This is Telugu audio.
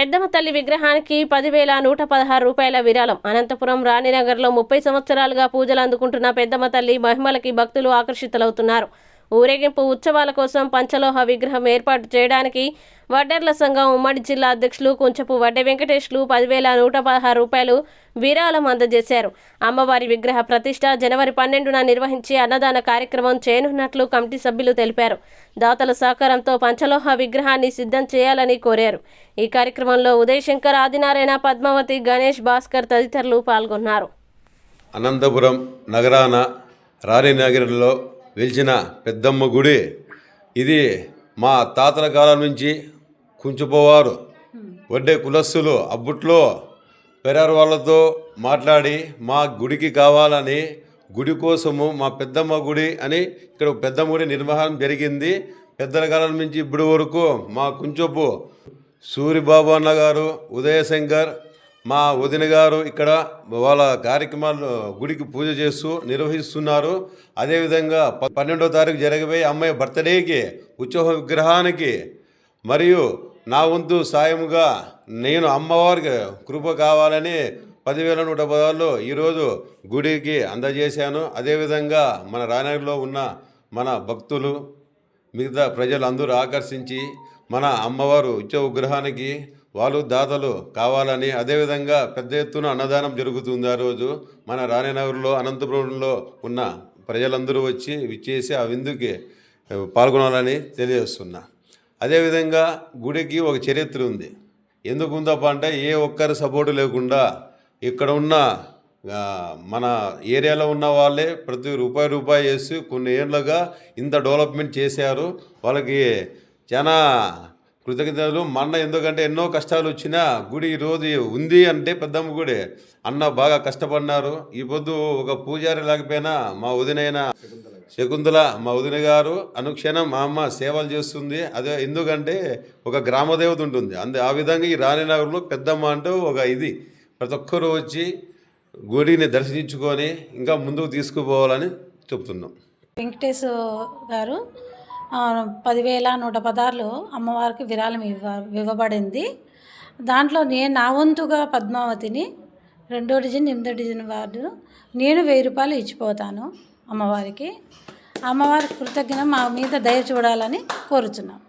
పెద్దమ్మ తల్లి విగ్రహానికి పదివేల నూట పదహారు రూపాయల విరాళం. అనంతపురం రాణినగర్లో ముప్పై సంవత్సరాలుగా పూజలు అందుకుంటున్న పెద్దమ్మ తల్లి మహిమలకి భక్తులు ఆకర్షితులవుతున్నారు. ఊరేగింపు ఉత్సవాల కోసం పంచలోహ విగ్రహం ఏర్పాటు చేయడానికి వడ్డర్ల సంఘం ఉమ్మడి జిల్లా అధ్యక్షులు కుంచపు వడ్డే వెంకటేష్లు పదివేల నూట పదహారు రూపాయలు విరాళం అందజేశారు. అమ్మవారి విగ్రహ ప్రతిష్ట జనవరి పన్నెండున నిర్వహించి అన్నదాన కార్యక్రమం చేయనున్నట్లు కమిటీ సభ్యులు తెలిపారు. దాతల సహకారంతో పంచలోహ విగ్రహాన్ని సిద్ధం చేయాలని కోరారు. ఈ కార్యక్రమంలో ఉదయశంకర్ ఆదినారాయణ పద్మావతి గణేష్ భాస్కర్ తదితరులు పాల్గొన్నారు. అనంతపురం నగరాన రాణినగర్లో వెలిచిన పెద్దమ్మ గుడి. ఇది మా తాతల కాలం నుంచి కుంచుపోవారు. వడ్డే కులస్సులు అబ్బుట్లో పెరారు వాళ్ళతో మాట్లాడి మా గుడికి కావాలని గుడి కోసము మా పెద్దమ్మ గుడి అని ఇక్కడ పెద్దమ్మ గుడి నిర్వహణ జరిగింది. పెద్దల కాలం నుంచి ఇప్పటి వరకు మా కుంచపు సూరిబాబు అన్న గారు ఉదయశంకర్ మా వదిన గారు ఇక్కడ వాళ్ళ కార్యక్రమాలు గుడికి పూజ చేస్తూ నిర్వహిస్తున్నారు. అదేవిధంగా ప- పన్నెండో తారీఖు జరగబోయే అమ్మాయి బర్త్డేకి ఉత్సవ విగ్రహానికి మరియు నా వంతు సాయముగా నేను అమ్మవారికి కృప కావాలని పదివేల నూట పదాలు ఈరోజు గుడికి అందజేశాను. అదేవిధంగా మన రాయనగర్లో ఉన్న మన భక్తులు మిగతా ప్రజలు అందరూ ఆకర్షించి మన అమ్మవారు ఉత్సవ విగ్రహానికి వాళ్ళు దాతలు కావాలని అదేవిధంగా పెద్ద ఎత్తున అన్నదానం జరుగుతుంది ఆ రోజు. మన రాణినగర్లో అనంతపురంలో ఉన్న ప్రజలందరూ వచ్చి విచ్చేసి ఆ విందుకి పాల్గొనాలని తెలియజేస్తున్నా. అదేవిధంగా గుడికి ఒక చరిత్ర ఉంది. ఎందుకు ఉందప్ప అంటే ఏ ఒక్కరి సపోర్టు లేకుండా ఇక్కడ ఉన్న మన ఏరియాలో ఉన్న వాళ్ళే ప్రతి రూపాయి రూపాయి వేసి కొన్ని ఏళ్ళుగా ఇంత డెవలప్మెంట్ చేశారు. వాళ్ళకి చాలా కృతజ్ఞతలు. మొన్న ఎందుకంటే ఎన్నో కష్టాలు వచ్చినా గుడి ఈరోజు ఉంది అంటే పెద్దమ్మ గుడి. అన్న బాగా కష్టపడినారు. ఈ పొద్దు ఒక పూజారి లేకపోయినా మా వదినైన శకుంతల మా వదిన గారు అనుక్షణం మా అమ్మ సేవలు చేస్తుంది. అదే ఎందుకంటే ఒక గ్రామదేవత ఉంటుంది. అందు ఆ విధంగా ఈ రాణినగర్లో పెద్దమ్మ అంటూ ఒక ఇది. ప్రతి ఒక్కరూ వచ్చి గుడిని దర్శించుకొని ఇంకా ముందుకు తీసుకుపోవాలని చెప్తున్నాం. వెంకటేశ్వర గారు పదివేల నూట పదార్లు అమ్మవారికి విరాళం ఇవ్వ ఇవ్వబడింది. దాంట్లో నేను నా వంతుగా పద్మావతిని రెండో డిజైన్ ఎనిమిదో డిజైన్ వార్డు నేను వెయ్యి రూపాయలు ఇచ్చిపోతాను అమ్మవారికి. అమ్మవారి కృతజ్ఞత మా మీద దయ చూడాలని కోరుచున్నాం.